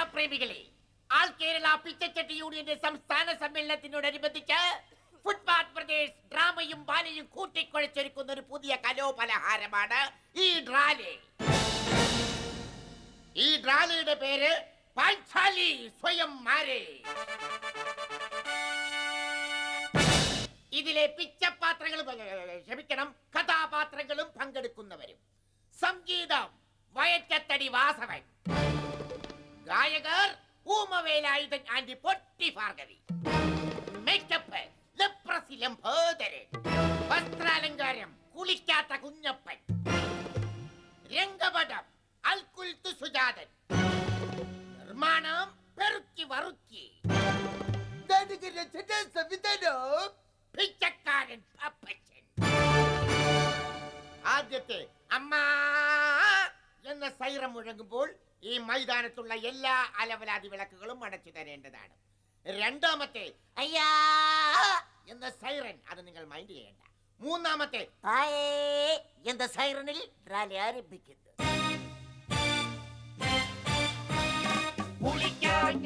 കലാപ്രേമികളെ ആൾ കേരള പിച്ചച്ചട്ടി യൂണിയന്റെ സംസ്ഥാന സമ്മേളനത്തിനോടനുബന്ധിച്ച് ഫുട്പാത്ത് പ്രദേശ് ഡ്രാമയും ബാലയും കൂട്ടിക്കുഴച്ചൊരുക്കുന്ന ഒരു പുതിയ കലോപലഹാരമാണ് ഈ ഡ്രാലി. ഈ ഡ്രാലിയുടെ പേര് പാഞ്ചാലി സ്വയം മാരേ. ഇതിലെ പിച്ചപാത്രങ്ങൾ ക്ഷമിക്കണം കഥാപാത്രങ്ങളും പങ്കെടുക്കുന്നവരും. സംഗീതം വയറ്റത്തടി വാസവൻ. ഗായകർ ഊമവേലായുധൻ ആൻഡ് പൊട്ടി ഭാർഗവി. മേക്കപ്പ് ലംബോദരൻ വസ്ത്രാലങ്കാരം കുളിക്കാത്ത കുഞ്ഞപ്പൻ. രംഗപടം അൽകുൽത്തു സുജാതൻ. നിർമ്മാണം പെറുക്കി വറുക്കി. സംവിധാനം പിച്ചക്കാരൻ പപ്പച്ചൻ ആദ്യത്തെ അമ്മ എന്ന സൈറം മുഴങ്ങുമ്പോൾ ഈ മൈതാനത്തുള്ള എല്ലാ അലവലാതി വിളക്കുകളും അടച്ചു തരേണ്ടതാണ്. രണ്ടാമത്തെ അയ്യാ എന്ന സൈറൻ അത് നിങ്ങൾ മൈൻഡ് ചെയ്യേണ്ട. മൂന്നാമത്തെ തായേ എന്ന സൈറനിൽ റാലി ആരംഭിക്കുന്നു.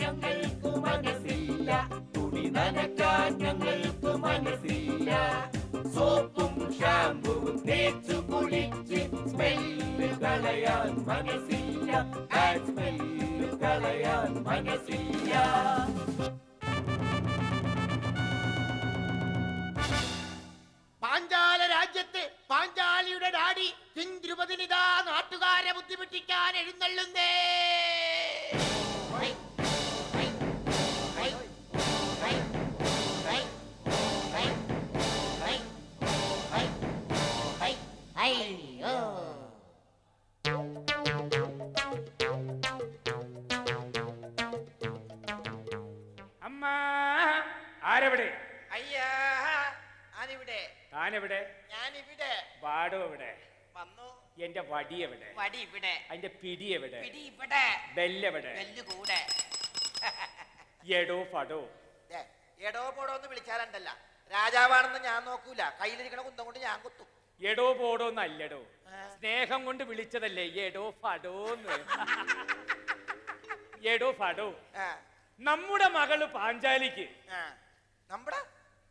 ഞങ്ങൾക്ക് മനസ്സില്ല. തുണി നനക്കാൻ ഞങ്ങൾക്ക് മനസ്സില്ല. കളയാൻ മനസ്സില്ല. സ്മെല്ല് കളയാൻ മനസ്സില്ല. പാഞ്ചാല രാജ്യത്ത് പാഞ്ചാലിയുടെ ഡാഡി കിന്ദ്രുപതിനിതാ നാട്ടുകാരെ ബുദ്ധിമുട്ടിക്കാൻ എഴുന്നള്ളുന്നേ. ഹൈ, ആരെവിടെ? അയ്യാ ഞാനിവിടെ. താനെവിടെ? ഞാനിവിടെ. പാടും എവിടെ? വന്നു. എന്റെ വടി എവിടെ? വടി ഇവിടെ. അതിന്റെ പിടി എവിടെ? പിടി ഇവിടെ. ബെല്ലെവിടെ ബെല്ല് കൂടെ. എടോ പടോ. എടോ പോടോ എന്ന് വിളിച്ചാലുണ്ടല്ല. രാജാവാണെന്ന് ഞാൻ നോക്കൂല. കയ്യിലിരിക്കണ കുന്തം കൊണ്ട് ഞാൻ കുത്തും. എടോ പോടോ എന്നല്ലടോ. സ്നേഹം കൊണ്ട് വിളിച്ചതല്ലേ എടോ ഫടോന്ന് എടോ ഫടോ നമ്മുടെ മകൾ പാഞ്ചാലിക്ക്. നമ്മുടെ?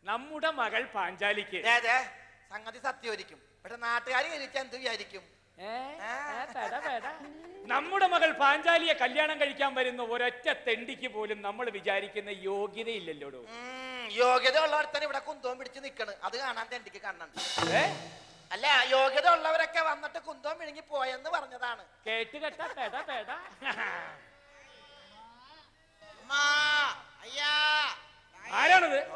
നമ്മുടെ മകൾ പാഞ്ചാലിക്ക്. ദേ, സംഗതി സത്യമായിരിക്കും പക്ഷെ നാട്ടുകാർ കഴിച്ചാൽ എന്ത് വിചാരിക്കും. നമ്മുടെ മകൾ പാഞ്ചാലിയെ കല്യാണം കഴിക്കാൻ വരുന്ന ഒരൊറ്റ തെണ്ടിക്ക് പോലും നമ്മൾ വിചാരിക്കുന്ന യോഗ്യതയില്ലല്ലോ യോഗ്യത ഉള്ളവർ ഇവിടെ കുന്തവും പിടിച്ച് നിക്കണ്. അത് കാണാൻ തെണ്ടിക്ക് കണ്ണുണ്ട് അല്ല യോഗ്യത ഉള്ളവരൊക്കെ വന്നിട്ട് കുന്തവും വിഴുങ്ങി പോയെന്ന് പറഞ്ഞതാണ്. കേട്ട് കേട്ട പെട പെട. അയ്യാ. ആരാണത്?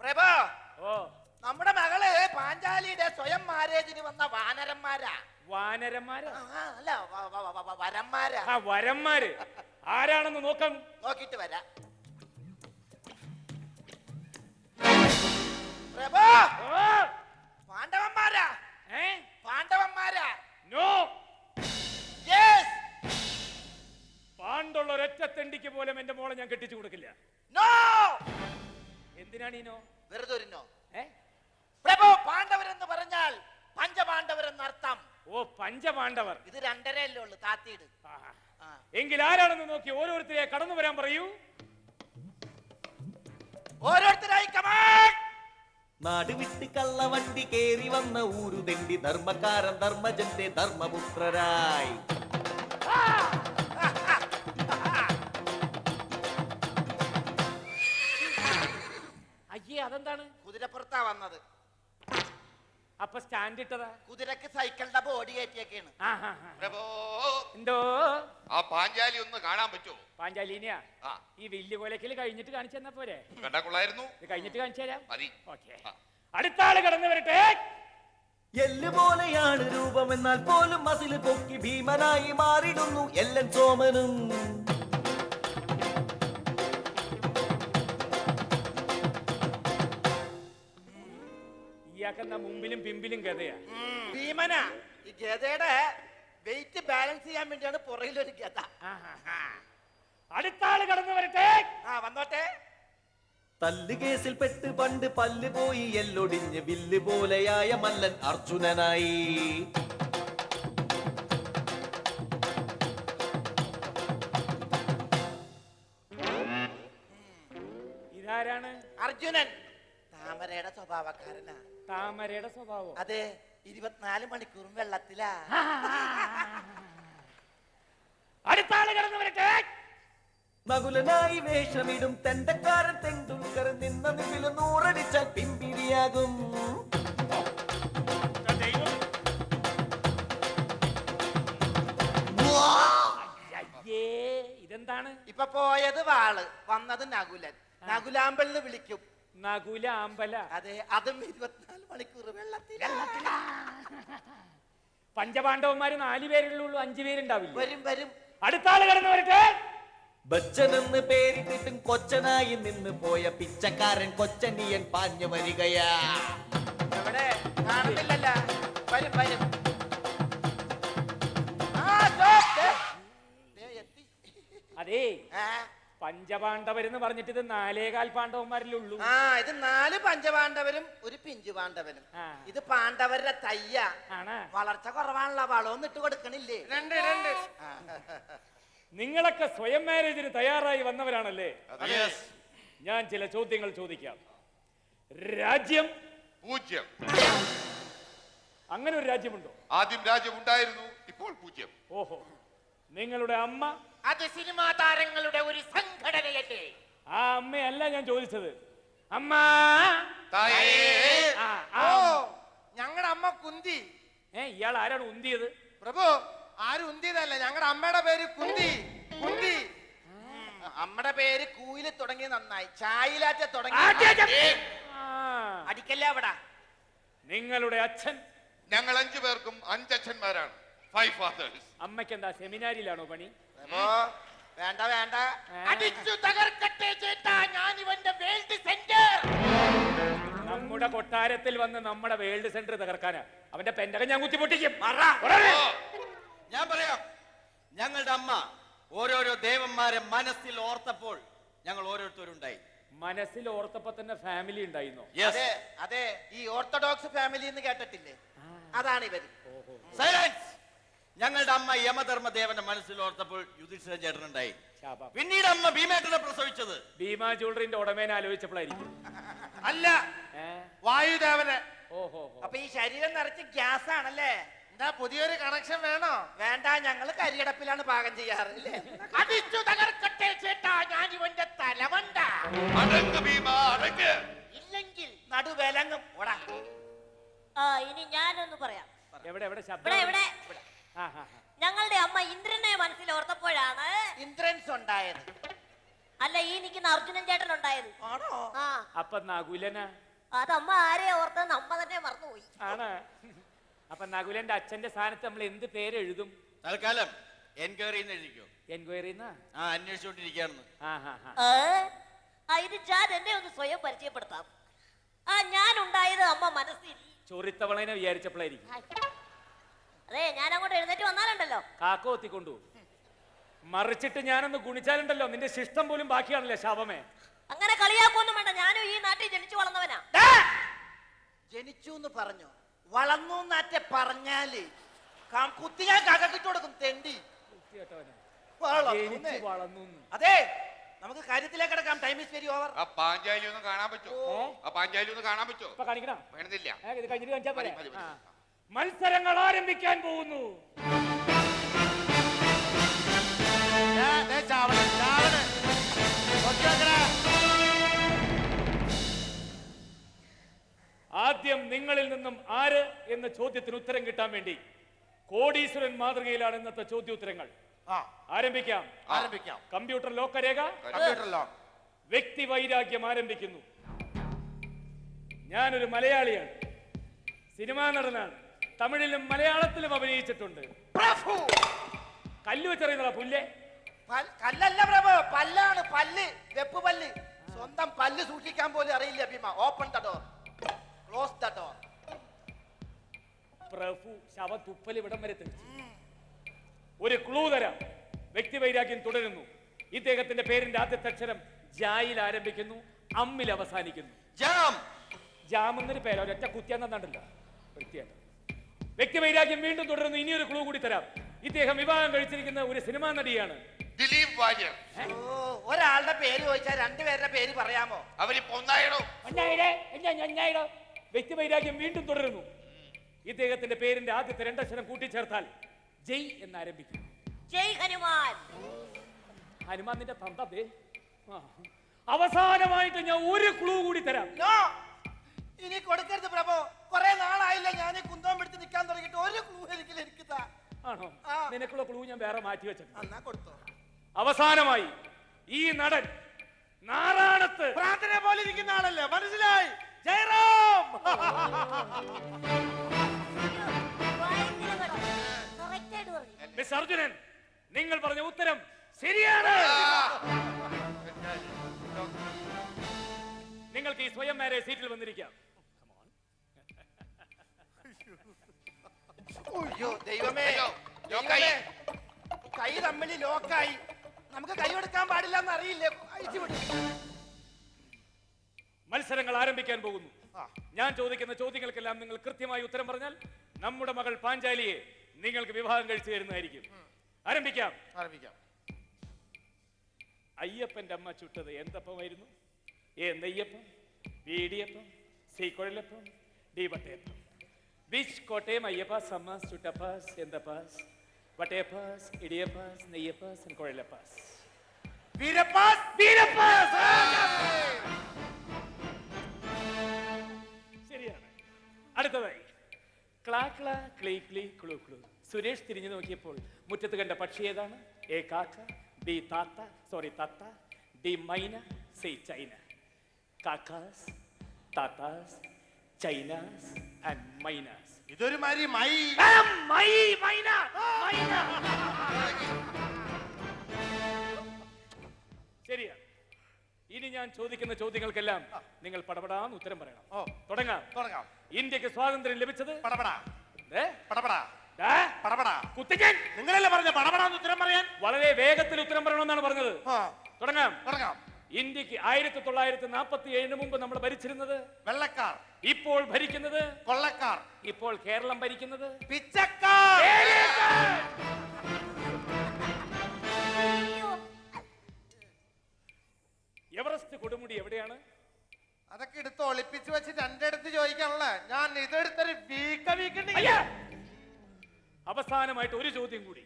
പ്രഭോ ഓ. നമ്മുടെ മകൾ പാഞ്ചാലിയുടെ സ്വയം മാരേജിന് വന്ന വാനരന്മാരാ. വാനരന്മാരാ? ആ, ആ, അല്ല വ- വ- വ- വ- വരന്മാരാ. ആ വരന്മാര്. ആരാണെന്ന് നോക്കാം. നോക്കിട്ട് വരാം. പ്രഭോ ഓ. പാണ്ഡവന്മാരാ? ഏ? പാണ്ഡവന്മാരാ? നോ. പാണ്ടുള്ള ഒരൊറ്റ തെണ്ടിക്ക് പോലും എന്റെ മോളെ ഞാൻ കെട്ടിച്ചു കൊടുക്കില്ല. നോ എന്തിനാണ് ഈ നോ വെറുതെ ഒരു നോ ഏ? പ്രഭു പാണ്ഡവരെന്ന് പറഞ്ഞാൽ പഞ്ചപാണ്ഡവരെന്ന് അർത്ഥം ഓ പഞ്ചപാണ്ഡവർ. ഇത് രണ്ടരയല്ലേ ഉള്ളു താത്തിയിട്. എങ്കിൽ ആരാണെന്ന് നോക്കി ഓരോരുത്തരെ കടന്നു വരാൻ പറയൂ. ഓരോരുത്തരായി കമാൻ നാട് വിട്ട് കള്ളവണ്ടി കേറി വന്ന ഊരു തെണ്ടി ധർമ്മക്കാരൻ ധർമ്മജന്റെ ധർമ്മപുത്രരായി. അതെന്താണ് കുതിരപ്പുറത്താ വന്നത്. അപ്പൊ സ്റ്റാൻഡ് ഇട്ടതാ? കുതിരക്ക് സൈക്കിളിന്റെ ബോഡി കയറ്റിയൊക്കെയാണ്. പ്രഭോ എന്തോ? ആ പാഞ്ചാലി ഒന്ന് കാണാൻ പറ്റുമോ? പാഞ്ചാലിനിയാ? ആ. ഈ വലിയ കൊലക്കിൽ കഴിഞ്ഞിട്ട് കാണിച്ചു തന്നാ പോരെ? കണ്ടാ കൊള്ളായിരുന്നു. ഇത് കഴിഞ്ഞിട്ട് കാണിച്ചു തരാം. മതി. ഓക്കെ. ആ. അടുത്ത ആൾ കടന്നു വരട്ടെ. എല്ല് പോലെയാണ് രൂപമെന്നാൽ പോലും മസിൽ പൊക്കി ഭീമനായി മാറിടുന്നു എല്ലൻ സോമനും. ഇയാക്കെന്താ മുമ്പിലും പിമ്പിലും ഗതയാ. ഭീമന. ഈ ഗതയുടെ വെയിറ്റ് ബാലൻസ് ചെയ്യാൻ വേണ്ടിയാണ് പുറകിലൊരു ഗത. അടുത്താൾ കടന്നു വരട്ടെ. ആ വന്നോട്ടെ. തല്ല് കേസിൽ പെട്ട് പണ്ട് പല്ല് പോയി എല്ലൊടിഞ്ഞ് വില്ല് പോലെയായ മല്ലൻ അർജുനനായി. ഇതാരാണ്? അർജുനൻ. താമരയുടെ സ്വഭാവക്കാരനാ. താമരയുടെ സ്വഭാവം. അതെ ഇരുപത്തിനാല് മണിക്കൂറും വെള്ളത്തിലാ. അടുത്ത ആൾ കിടന്നു വരട്ടെ മകുലനായി വേഷമിടും തെണ്ടക്കാരൻ തെണ്ടുൽക്കർ. നിന്ന നിമിൽ നൂറടിച്ചാൽ പിമ്പിരിയാകും. ഇതെന്താണ്? ഇപ്പൊ പോയത് വാൾ വന്നത് നകുലൻ. നകുലാമ്പൽ വിളിക്കും. നകുല അമ്പല അതെ അതും ഇരുപത്തിനാല് മണിക്കൂർ വെള്ളത്തിൽ പഞ്ചപാണ്ഡവന്മാര് നാല് പേരുള്ളൂ അഞ്ചു പേരുണ്ടാവില്ല? വരും വരും. അടുത്ത ആൾ കിടന്നു വരട്ടെ. ബച്ചനെന്ന് പേരിട്ടിട്ടും കൊച്ചനായി നിന്ന് പോയ പിച്ചക്കാരൻ കൊച്ചനിയൻ പാഞ്ഞു വരികയാ. എവിടെ? കാണുന്നില്ലല്ല വരും വരും. പഞ്ചപാണ്ഡവരെന്ന് പറഞ്ഞിട്ട് ഇത് നാലേകാൽ പാണ്ഡവന്മാരിലുള്ളൂ. ആ ഇത് നാല് പഞ്ചപാണ്ഡവരും ഒരു പിഞ്ചു പാണ്ഡവനും. ആ. ഇത് പാണ്ഡവരുടെ തയ്യ. ആണ്. വളർച്ച കുറവാണല്ലോ വളവും ഇട്ട് കൊടുക്കണില്ലേ? രണ്ട് രണ്ട്. നിങ്ങളൊക്കെ സ്വയം മാരേജിന് തയ്യാറായി വന്നവരാണല്ലേ. ഞാൻ ചില ചോദ്യങ്ങൾ ചോദിക്കാം. രാജ്യം? പൂജ്യം. അങ്ങനെ ഒരു രാജ്യമുണ്ടോ? ആദ്യം രാജ്യം ഉണ്ടായിരുന്നു ഇപ്പോൾ പൂജ്യം. ഓഹോ. നിങ്ങളുടെ അമ്മ അത് സിനിമാ താരങ്ങളുടെ ഒരു സംഘടനയല്ലേ? ആ അമ്മയല്ല ഞാൻ ചോദിച്ചത്. അമ്മ! തായേ! ആ, ആ. ഓ അമ്മ. ഞങ്ങളുടെ അമ്മ കുന്തി. ഏ ഇയാൾ ആരാണ് ഉന്തിയത്? പ്രഭു ആരും ഉന്തിയതല്ല. ഞങ്ങളുടെ അമ്മയുടെ പേര് കുന്തി. കുന്തി. അമ്മയുടെ പേര് കൂയിൽ തുടങ്ങി നന്നായി. ചായിലാറ്റ തുടങ്ങി. ആ, അടിക്കല്ലേ അവിടെ? നിങ്ങളുടെ അച്ഛൻ? ഞങ്ങൾ അഞ്ചു പേർക്കും അഞ്ചച്ഛന്മാരാണ്. ഫൈവ് ഫാദേഴ്സ് അമ്മയ്ക്ക് എന്താ സെമിനാരിയിലാണോ പണി? വേണ്ട വേണ്ട. അടിച്ചു തകർക്കട്ടെ ചേട്ടാ ഞാൻ ഇവന്റെ വേൾഡ് സെന്റർ. നമ്മുടെ കൊട്ടാരത്തിൽ വന്ന് നമ്മുടെ വേൾഡ് സെന്റർ തകർക്കാനാ. അവന്റെ പെൻഡകം ഞാൻ കുത്തിപൊട്ടിക്കും ഞാൻ പറയാം. ഞങ്ങളുടെ അമ്മ ഓരോരോ ദേവന്മാരെ മനസ്സിൽ ഓർത്തപ്പോൾ ഞങ്ങൾ ഓരോരുത്തരുണ്ടായി. മനസ്സിൽ ഓർത്തപ്പോ തന്നെ ഫാമിലി ഉണ്ടായിരുന്നു? അതെ അതെ. ഈ ഓർത്തഡോക്സ് ഫാമിലി എന്ന് കേട്ടിട്ടില്ലേ? അതാണ് ഇവർ. സൈലൻസ് ഞങ്ങളുടെ അമ്മ യമധർമ്മദേവന്റെ മനസ്സിലോർത്തപ്പോൾ മനസ്സിൽ ഓർത്തപ്പോൾ യുധിഷ്ഠിരൻ ചേട്ടനുണ്ടായി. ശാപം. പിന്നീട് അമ്മ ഭീമേട്ടനെ പ്രസവിച്ചത്. ഭീമാ ജ്വല്ലറിന്റെ ഉടമേനെ ആലോചിച്ചപ്പോഴായിരിക്കും. അല്ല ഏ? വായുദേവനെ. ഓഹോ അപ്പൊ ഈ ശരീരം നിറച്ച് ഗ്യാസ് ആണല്ലേ എന്താ പുതിയൊരു കണക്ഷൻ വേണോ? വേണ്ട ഞങ്ങൾ കരിയടപ്പിലാണ് പാകം ചെയ്യാറ്. അല്ലേ? അടിച്ചു തകർക്കട്ടെ ചേട്ടാ ഞാൻ ഇവന്റെ തലവണ്ട. അടങ്ങ് ഭീമ അടങ്ങ്. ഇല്ലെങ്കിൽ നടുവേലങ്ങും ഓടാ ആ ഇനി ഞാനൊന്ന് പറയാം. എവിടെ എവിടെ? ശബ്ദം ഇവിടെ. ആ. ഞങ്ങളുടെ അമ്മ ഇന്ദ്രനെ മനസ്സിൽ ഓർത്തപ്പോഴാണ് ഇന്ദ്രൻസ് ഉണ്ടായത് അല്ല ഈ നിൽക്കുന്ന അർജുനൻ ചേട്ടൻ ഉണ്ടായത് ആണോ? ആ. അപ്പൊ നകുലന? അതമ്മ ആരെ ഓർത്തെന്ന് അമ്മ തന്നെ മറന്നുപോയി. ആണ്. അപ്പൊ നകുലന്റെ അച്ഛന്റെ സ്ഥാനത്ത് നമ്മൾ എന്ത് പേര് എഴുതും തൽക്കാലം എൻക്വയറി എഴുതിക്കോ. എൻക്വയറി ആ ഏ? ഇത് ഞാൻ എന്നെ ഒന്ന് സ്വയം പരിചയപ്പെടുത്താം. ആ ഞാൻ ഉണ്ടായത് അമ്മ മനസ്സിൽ. ചൊറിത്തവളനെ വിചാരിച്ചപ്പോഴായിരിക്കും അതെ ഞാൻ അങ്ങോട്ട് എഴുന്നേറ്റ് വന്നാലുണ്ടല്ലോ. കാക്ക ഒത്തിക്കൊണ്ടു മറിച്ചിട്ട് ഞാനൊന്ന് ഗുണിച്ചാലുണ്ടല്ലോ. നിന്റെ ശിഷ്ടം പോലും ബാക്കിയാണല്ലേ ശാപമേ? അങ്ങനെ കളിയാക്കൊന്നും വേണ്ട. ഞാനും ഈ നാട്ടിൽ ജനിച്ചു വളർന്നവനാ. ഡാ! ജനിച്ചു എന്ന് പറഞ്ഞു. വളർന്നു എന്നാറ്റെ പറഞ്ഞാൽ. ക- കുത്തി ഞാൻ കകക്കിട്ട് കൊടുക്കും. തെണ്ടി. വൃത്തികെട്ടവനെ. വളർന്നു ജനിച്ച് എന്നേ. വളർന്നു അതെ നമുക്ക് കാര്യത്തിലേക്ക് കിടക്കാം. ടൈം ഇസ് വെരി ഓവർ ആ പാഞ്ചാലി ഒന്ന് കാണാൻ പറ്റുമോ? ഏ? ആ പാഞ്ചാലി ഒന്ന് കാണാൻ പറ്റുമോ? ഇപ്പൊ കാണിക്കണം? വേണമെന്നില്ല ഏ, ഇത് കഴിഞ്ഞിട്ട് കാണിച്ചാ പോരെ? മതി, മതി, ആ. മതി. മത്സരങ്ങൾ ആരംഭിക്കാൻ പോകുന്നു. ആദ്യം നിങ്ങളിൽ നിന്നും ആര് എന്ന ചോദ്യത്തിന് ഉത്തരം കിട്ടാൻ വേണ്ടി കോടീശ്വരൻ മാതൃകയിലാണ് ഇന്നത്തെ ചോദ്യോത്തരങ്ങൾ. ആരംഭിക്കാം. ആരംഭിക്കാം. കമ്പ്യൂട്ടർ ലോക്കരേഖ കമ്പ്യൂട്ടർ ലോക്ക്. വ്യക്തി വൈരാഗ്യം ആരംഭിക്കുന്നു. ഞാനൊരു മലയാളിയാണ്. സിനിമാ നടനാണ്. തമിഴിലും മലയാളത്തിലും അഭിനയിച്ചിട്ടുണ്ട്. കല്ലു വെച്ചറിയുന്നതാ പുല്ലേ? പൽ- കല്ലല്ല പ്രഭു പല്ലാണ് പല്ല് വെപ്പ് പല്ല്. സ്വന്തം പല്ല് സൂക്ഷിക്കാൻ പോലും അറിയില്ല Bheema. Open the door close the door പ്രഭു ശവ തുപ്പൽ ഇവിടം വരെ തെളിച്ചു ഒരു ക്ലൂ തരാം. വ്യക്തി വൈരാഗ്യം തുടരുന്നു. ഇദ്ദേഹത്തിന്റെ പേരിന്റെ ആദ്യത്തെ അക്ഷരം ജായിൽ ആരംഭിക്കുന്നു അമ്മിൽ അവസാനിക്കുന്നു. ജാം! ജാം എന്നൊരു പേര്. ഒരൊറ്റ കുത്തിയാന്നണ്ടല്ല വൃത്തിയായിട്ട്. വ്യക്തി വൈരാഗ്യം വീണ്ടും തുടരുന്നു. ഇനിയൊരു ക്ലൂ കൂടി തരാം. ഇദ്ദേഹം വിവാഹം കഴിച്ചിരിക്കുന്ന ഒരു സിനിമാ നടിയാണ്. ദിലീപ് വാര്യർ. ഒരാളുടെ പേര് ചോദിച്ചാൽ രണ്ടുപേരുടെ പേര് പറയാമോ? അവരിപ്പോ ഒന്നായിടോ. വ്യക്തിവൈരാഗ്യം വീണ്ടും തുടരുന്നു. ഇദ്ദേഹത്തിന്റെ പേരിന്റെ ആദ്യത്തെ രണ്ടക്ഷരം കൂട്ടിച്ചേർത്താൽ ജയ് എന്ന് ആരംഭിക്കും ജയ് ഹനുമാൻ. ഹനുമാൻ നിന്റെ തന്തേ. അവസാനമായിട്ട് ഞാൻ ഒരു ക്ലൂ കൂടി തരാം. ഇനി കൊടുക്കരുത് പ്രഭു. കുറെ നാളായില്ല ഞാൻ കുന്തം പിടിച്ച് നിൽക്കാൻ തുടങ്ങിയിട്ട് ഒരു ക്ലൂ എനിക്ക് ആണോ? ആ. നിനക്കുള്ള ക്ലൂ ഞാൻ വേറെ മാറ്റി വെച്ചിട്ടുണ്ട്. എന്നാ കൊടുത്തോ. അവസാനമായി ഈ നടൻ നാറാണത്ത് പ്രാർത്ഥന പോലെ ഇരിക്കുന്ന ആളല്ലേ? മനസ്സിലായി? ജയറാം! ഭയങ്കര കറക്റ്റ് ആയിട്ട് പറഞ്ഞു മിസ് അർജുനൻ നിങ്ങൾ പറഞ്ഞ ഉത്തരം ശരിയാണ്. നിങ്ങൾക്ക് ഈ സ്വയം മാരെ സീറ്റിൽ വന്നിരിക്കാം. അയ്യോ ദൈവമേ. അയ്യോ, ലോക്കായി. ദൈവമേ. കൈ തമ്മിൽ ലോക്കായി. നമുക്ക് കൈ കൊടുക്കാൻ പാടില്ല എന്ന് അറിയില്ലേ മത്സരങ്ങൾ ആരംഭിക്കാൻ പോകുന്നു. ഞാൻ ചോദിക്കുന്ന ചോദ്യങ്ങൾക്കെല്ലാം നിങ്ങൾ കൃത്യമായി ഉത്തരം പറഞ്ഞാൽ നമ്മുടെ മകൾ പാഞ്ചാലിയെ നിങ്ങൾക്ക് വിവാഹം കഴിച്ചു തരുന്നതായിരിക്കും. ആരംഭിക്കാം. ആരംഭിക്കാം. അയ്യപ്പന്റെ അമ്മ ചുട്ടത് എന്തപ്പമായിരുന്നു? ഏ നെയ്യപ്പം വീടിയപ്പം സി കുഴലപ്പം ഡി വട്ടയപ്പം വിച്ച് കോട്ടയം അയ്യപ്പാസ് അമ്മാസ് ചുട്ടപ്പാസ് എന്തപ്പാസ് വട്ടയപ്പാസ് ഇടിയപ്പാസ് നെയ്യപ്പാസ് കുഴലപ്പാസ്. വീരപ്പാസ് വീരപ്പാസ്! ശരിയാണ്. അടുത്തതായി. ക്ലാ ക്ലാ ക്ലീ ക്ലീ ക്ലൂ ക്ലൂ സുരേഷ് തിരിഞ്ഞു നോക്കിയപ്പോൾ മുറ്റത്ത് കണ്ട പക്ഷി ഏതാണ്? എ കാക്ക ബി താത്ത സോറി തത്ത ഡി മൈന സി ചൈന. കാക്കാസ് താത്താസ് ചൈനാസ് ആൻഡ് മൈനാസ്. ഇതൊരു മരി മൈ. മൈ മൈന മൈന. ശരിയാ. ഇനി ഞാൻ ചോദിക്കുന്ന ചോദ്യങ്ങൾക്കെല്ലാം നിങ്ങൾ പടപടാന്ന് ഉത്തരം പറയണം. ഓ. തുടങ്ങാം. തുടങ്ങാം. ഇന്ത്യയ്ക്ക് സ്വാതന്ത്ര്യം ലഭിച്ചത്? പടപടാ. ദേ, പടപടാ. ദാ, പടപടാ. കുത്തിക്കാൻ. നിങ്ങളല്ലേ പറഞ്ഞ പടപടാന്ന് ഉത്തരം പറയാൻ? വളരെ വേഗത്തിൽ ഉത്തരം പറയണമെന്നാണ് പറഞ്ഞത്. ആ. തുടങ്ങാം. തുടങ്ങാം. ഇന്ത്യയ്ക്ക് ആയിരത്തി തൊള്ളായിരത്തി നാൽപ്പത്തി ഏഴിന് മുമ്പ് നമ്മൾ ഭരിച്ചിരുന്നത്? വെള്ളക്കാർ. ഇപ്പോൾ ഭരിക്കുന്നത്? കൊള്ളക്കാർ. ഇപ്പോൾ കേരളം ഭരിക്കുന്നത്? പിച്ചക്കാർ. എവറസ്റ്റ് കൊടുമുടി എവിടെയാണ്? അതൊക്കെ എടുത്ത് ഒളിപ്പിച്ച് വെച്ച് അടുത്ത് ചോദിക്കാനുള്ള. ഞാൻ ഇതെടുത്തൊരു വീക്ക വീക്കണ്ടി! അവസാനമായിട്ട് ഒരു ചോദ്യം കൂടി.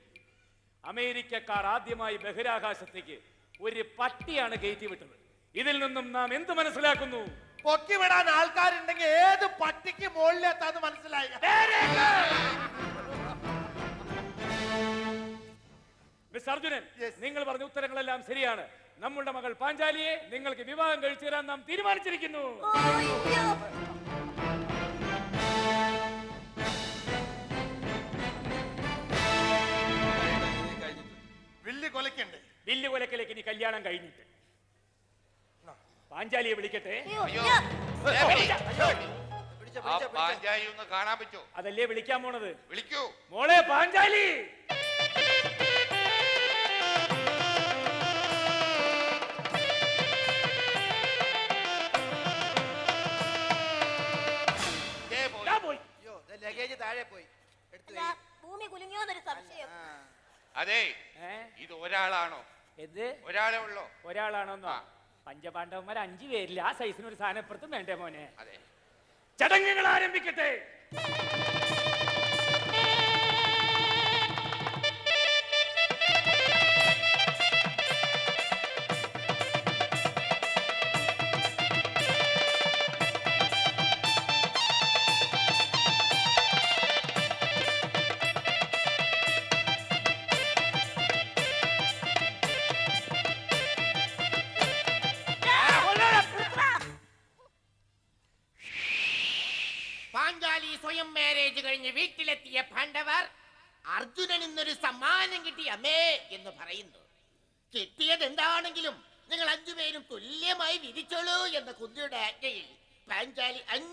അമേരിക്കക്കാർ ആദ്യമായി ബഹിരാകാശത്തേക്ക് ഒരു പട്ടിയാണ് കയറ്റി വിട്ടത്. ഇതിൽ നിന്നും നാം എന്ത് മനസ്സിലാക്കുന്നു? പൊക്കി വിടാൻ ആൾക്കാരുണ്ടെങ്കിൽ ഏത് പട്ടിക്ക് മുകളിലെത്താന്ന് മനസ്സിലായി. മിസ് അർജുനൻ നിങ്ങൾ പറഞ്ഞ ഉത്തരങ്ങളെല്ലാം ശരിയാണ്. നമ്മുടെ മകൾ പാഞ്ചാലിയെ നിങ്ങൾക്ക് വിവാഹം കഴിച്ചു തരാൻ നാം തീരുമാനിച്ചിരിക്കുന്നു. വില്ല് കൊലക്കണ്ട് വില്ല് കൊലക്കലേക്ക് ഇനി കല്യാണം കഴിഞ്ഞിട്ട്. പാഞ്ചാലിയെ വിളിക്കട്ടെ? പാഞ്ചാലി ഒന്ന് കാണാൻ പറ്റോ? അതല്ലേ വിളിക്കാൻ പോണത്? വിളിക്കൂ. മോളെ പാഞ്ചാലി! ലഗേജ് താഴെ പോയി. ഭൂമി കുലുങ്ങിയോന്നൊരു സംശയം. അതെ ഇത് ഒരാളാണോ? എന്ത് ഒരാളെ ഉള്ളോ? ഒരാളാണോന്നോ. പഞ്ചപാണ്ഡവന്മാർ അഞ്ചു പേരില്ല. ആ സൈസിന് ഒരു സാധനം സാധനപ്പുറത്തും വേണ്ടേ മോനെ? അതെ. ചടങ്ങുകൾ ആരംഭിക്കട്ടെ.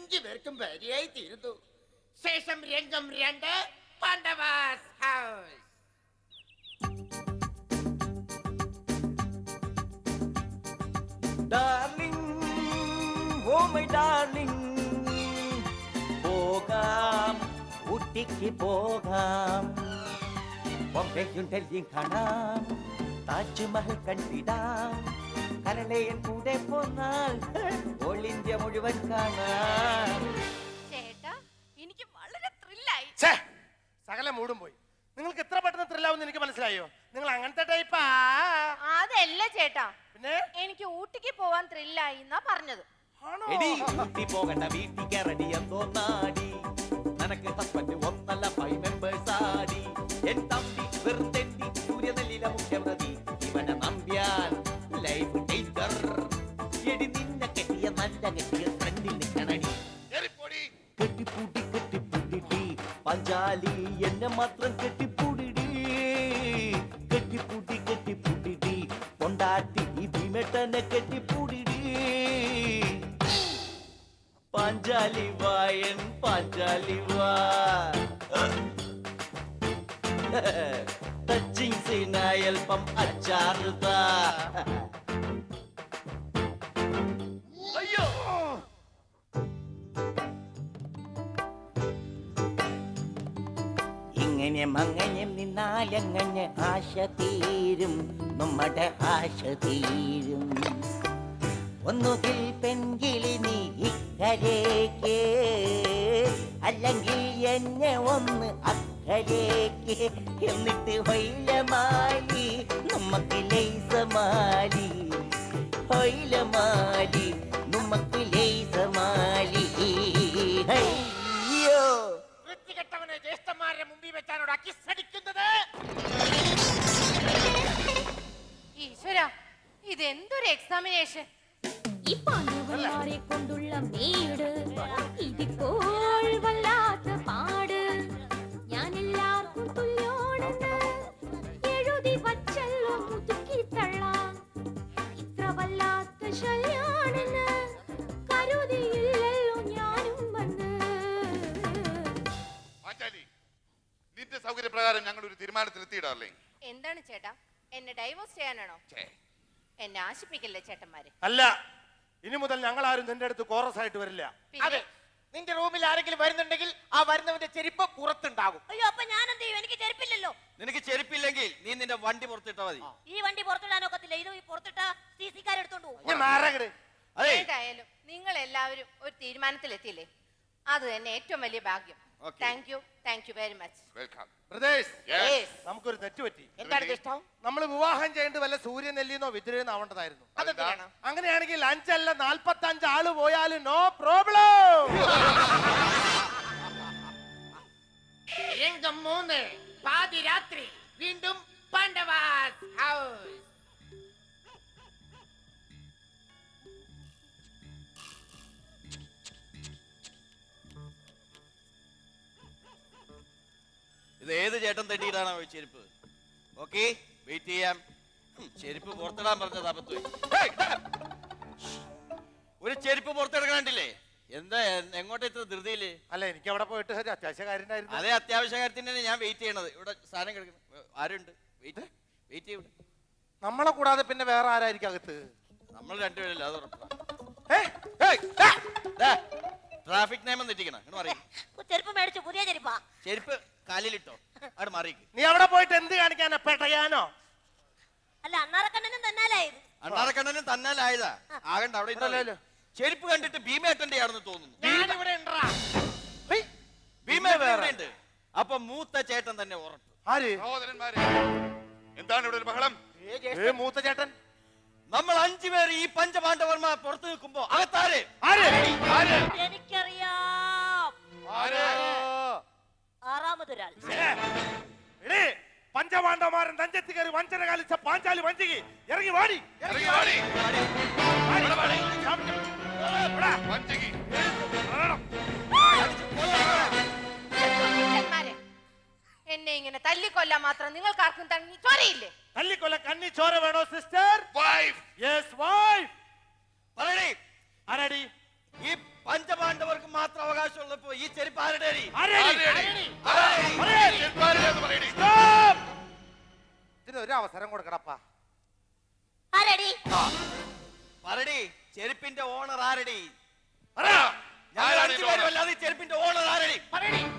അഞ്ചു പേർക്കും ഭാര്യയായി തീരുന്നു. ശേഷം രംഗം രണ്ട് പാണ്ഡവാസ് house. Darling oh my darling പോകാം ഊട്ടിക്ക് പോകാം ബോംബെയും ഡൽഹിയും കാണാം താജ്മഹൽ കണ്ടിടാം കരളയൻ കൂടെ പോന്നാൽ ഓൾ ഇന്ത്യ മുഴുവൻ കാണാൻ ചേട്ടാ എനിക്ക് വളരെ ത്രില്ലായി ഛേ, സകല മൂടും പോയി. നിങ്ങൾക്ക് എത്ര പെട്ടെന്ന് ത്രില്ലാവുന്ന എനിക്ക് മനസ്സിലായോ? നിങ്ങൾ അങ്ങനത്തെ ടൈപ്പാ അതല്ല ചേട്ടാ. പിന്നെ? എനിക്ക് ഊട്ടിക്ക് പോവാൻ ത്രില്ലായി എന്നാ പറഞ്ഞത്. ആണോ? എടി ഊട്ടി പോകണ്ട വീട്ടിൽ കയറടി എന്തോ നാടി. നനക്ക് ഹസ്ബൻഡ് ഒന്നല്ല ഫൈവ് മെമ്പേഴ്സ് ആടി. എൻ തമ്പി എന്നെ മാത്രം കെട്ടിപ്പൂടിടി കെട്ടിപ്പൂട്ടി കെട്ടിപ്പൂട്ടിട്ടി കൊണ്ടാട്ടി ഈ ഭീമേട്ടനെ കെട്ടിപ്പൂടിടി പാഞ്ചാലി വായൻ പാഞ്ചാലി വാ ടച്ചിങ് സീനായി അല്പം അച്ചാറുതാ അയ്യോ നിന്നാലങ്ങനെ ആശ തീരും നമ്മുടെ ആശ തീരും. ഒന്നുകിൽ പെൺകിളി നീ ഇക്കരേക്ക് അല്ലെങ്കിൽ എന്നെ ഒന്ന് അക്കരേക്ക്. എന്നിട്ട് വൈലമാലി നമുക്ക് ലൈസമാലി ഹൊയിലമാലി. എക്സാമിനേഷൻ ഈ പാണ്ഡവന്മാരെ കൊണ്ടുള്ള മേട് ഇതിപ്പോൾ വല്ലാത്ത പാട്. ഞാൻ എല്ലാവർക്കും തുല്യോണെന്ന് എഴുതി വച്ചല്ലോ മുതുക്കി തള്ളാം ഇത്ര വല്ലാത്ത ശല്യാണെന്ന് കരുതിയില്ലല്ലോ ഞാനും വന്ന്. നിന്റെ സൗകര്യപ്രകാരം ഞങ്ങൾ ഒരു തീരുമാനത്തിലെത്തിയിടാറില്ലേ എന്താണ് ചേട്ടാ? എന്നെ ഡൈവോഴ്സ് ചെയ്യാനാണോ? എന്നെ ആശിപ്പിക്കല്ലേ ചേട്ടന്മാരെ? അല്ല ഇനി മുതൽ ഞങ്ങൾ ആരും നിന്റെ അടുത്ത് കോറസ് ആയിട്ട് വരില്ല. അതെ നിന്റെ റൂമിൽ ആരെങ്കിലും വരുന്നുണ്ടെങ്കിൽ ആ വരുന്നവന്റെ ചെരുപ്പ് പുറത്തുണ്ടാകും. അയ്യോ അപ്പൊ ഞാൻ എന്ത് ചെയ്യും? എനിക്ക് ചെരുപ്പില്ലല്ലോ. നിനക്ക് ചെരുപ്പില്ലെങ്കിൽ നീ നിന്റെ വണ്ടി പുറത്തിട്ടാ മതി. ഈ വണ്ടി പുറത്തിടാൻ ഒക്കത്തില്ല. ഇത് ഈ പുറത്തിട്ട സി സി കാരെടുത്തോണ്ട് പോകും. ഞാൻ മാറകട് അതെ ഏതായാലും നിങ്ങൾ എല്ലാവരും ഒരു തീരുമാനത്തിലെത്തിയില്ലേ? അത് തന്നെ ഏറ്റവും വലിയ ഭാഗ്യം. Thank you thank you very much welcome brothers Yes. നമുക്കൊരു തെറ്റ് പറ്റി എന്താണ് ഇഷ്ടം? നമ്മൾ വിവാഹം ചെയ്യേണ്ടത് വല്ല സൂര്യനെല്ലിന്നോ വിദ്രയെന്നോ ആവേണ്ടതായിരുന്നു. അതെന്തിനാണ് അങ്ങനെയാണെങ്കിൽ അഞ്ചല്ല നാൽപ്പത്തി അഞ്ച് ആൾ പോയാലും നോ പ്രോബ്ലം രംഗം മൂന്ന് പാതിരാത്രി വീണ്ടും പാണ്ഡവാസ് ഹൗസ് ഇത് ഏത് ചേട്ടൻ തെണ്ടിയിട്ടാണോ ഈ ചെരുപ്പ്? ഓക്കെ വെയിറ്റ് ചെയ്യാം. ചെരുപ്പ് പുറത്തിടാൻ പറഞ്ഞത് അബദ്ധം ഒരു ചെരുപ്പ് പുറത്തെടുക്കണ്ടില്ലേ എന്താ എങ്ങോട്ട് ഇത്ര ധൃതിയിൽ? അല്ല എനിക്ക് അവിടെ പോയിട്ട് അത്യാവശ്യ കാര്യം അതെ അത്യാവശ്യ കാര്യത്തിന് ഞാൻ വെയിറ്റ് ചെയ്യണത്. ഇവിടെ സാധനം കിടക്കുന്നു. ആരുണ്ട്? വെയിറ്റ് വെയിറ്റ് ചെയ്യും. നമ്മളെ കൂടാതെ പിന്നെ വേറെ ആരായിരിക്കും അകത്ത്? നമ്മൾ രണ്ടുപേരല്ല അത് ഉറപ്പാ! ട്രാഫിക് നിയമം തെറ്റിക്കണം ഇങ്ങോട്ട് മാറി. ചെരുപ്പ് മേടിച്ചു പുതിയ ചെരുപ്പാ. ചെരുപ്പ് കാലിലിട്ടോ. അവിടെ മാറി. നീ അവിടെ പോയിട്ട് എന്ത് കാണിക്കാനാ? പെട്ടയാനോ അല്ല അണ്ണാറക്കണ്ണനും തന്നാലായത്. അണ്ണാറക്കണ്ണനും തന്നാലായതാ. ആകണ്ട അവിടെ ഇരുന്നോ. ചെരുപ്പ് കണ്ടിട്ട് ഭീമേട്ടന്റെ ആണെന്ന് തോന്നുന്നു. ഞാനിവിടെ ഉണ്ടാ ഭീമ വേറെ. ഉണ്ട് അപ്പൊ മൂത്ത ചേട്ടൻ തന്നെ ഉറപ്പ്. ആര്? സഹോദരന്മാരെ എന്താണ് ഇവിടെ ഒരു ബഹളം? ഏ മൂത്ത ചേട്ടൻ. നമ്മൾ അഞ്ചു പേര് ഈ പഞ്ചപാണ്ഡവന്മാർ പുറത്തു നിൽക്കുമ്പോ അകത്താരെ ആര് എനിക്കറിയാം ആര്? ആറാമതൊരാൾ പഞ്ചപാണ്ഡവന്മാരൻ തഞ്ചത്തി കയറി വഞ്ചന കാലിച്ച പാഞ്ചാലി വഞ്ചിക്ക് ഇറങ്ങി വാടി ഇറങ്ങി വാടി. വാടി. വാടി. ഇവിടെ. വഞ്ചകി. എന്നെ ഇങ്ങനെ തല്ലിക്കൊല്ലാൻ മാത്രം നിങ്ങൾക്ക് ആർക്കും തണ്ണി ചോരയില്ലേ? തല്ലിക്കൊല്ല കണ്ണി ചോര വേണോ സിസ്റ്റർ വൈഫ് യെസ് വൈഫ് പറയണേ ആരടി? ഈ പഞ്ചപാണ്ഡവർക്ക് മാത്രം അവകാശമുള്ളപ്പോ ഈ ചെരുപ്പ് ആരുടെ അരി? ആരടി ആരെടി? ആരെടി? Stop! ഇതിന് ഒരു അവസരം കൊടുക്കണപ്പാ. ആരടി? പറയടി ചെരുപ്പിന്റെ ഓണർ ആരടി? പറ. ഞങ്ങൾ അഞ്ചു പേരും അല്ലാതെ ഈ ചെരുപ്പിന്റെ ഓണർ ആരടി?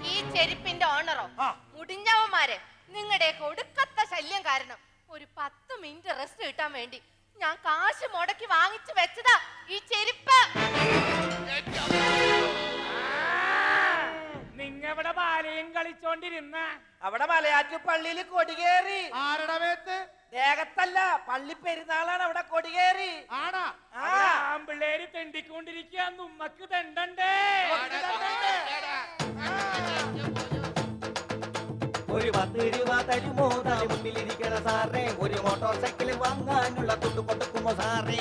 ഈ ചെരുപ്പിന്റെ ഓണറോ ആ. മുടിഞ്ഞവന്മാരെ നിങ്ങളുടെ ഒടുക്കത്ത ശല്യം കാരണം. ഒരു പത്ത് മിനിറ്റ് റെസ്റ്റ് കിട്ടാൻ വേണ്ടി ഞാൻ കാശ് മുടക്കി വാങ്ങിച്ചു വെച്ചതാ ഈ ചെരുപ്പ്. നിങ്ങവിടെ ബാലയും കളിച്ചോണ്ടിരുന്ന? അവിടെ മലയാറ്റു പള്ളിയിൽ കൊടികേറി ആരുടെ മേത്ത്? ദേഹത്തല്ല പള്ളി പെരുന്നാളാണ് അവിടെ കൊടികേറി. ആണാ. ആ. ആമ്പിള്ളേര് തെണ്ടിക്കൊണ്ടിരിക്കുക ഉമ്മക്ക് തെണ്ടണ്ടേ? ഒരു പത്ത് രൂപ തരുമോ? തല മുമ്പിലിരിക്കണ സാറേ ഒരു മോട്ടോർ സൈക്കിൾ വാങ്ങാനുള്ള തുട്ടു കൊടുക്കുമോ സാറേ?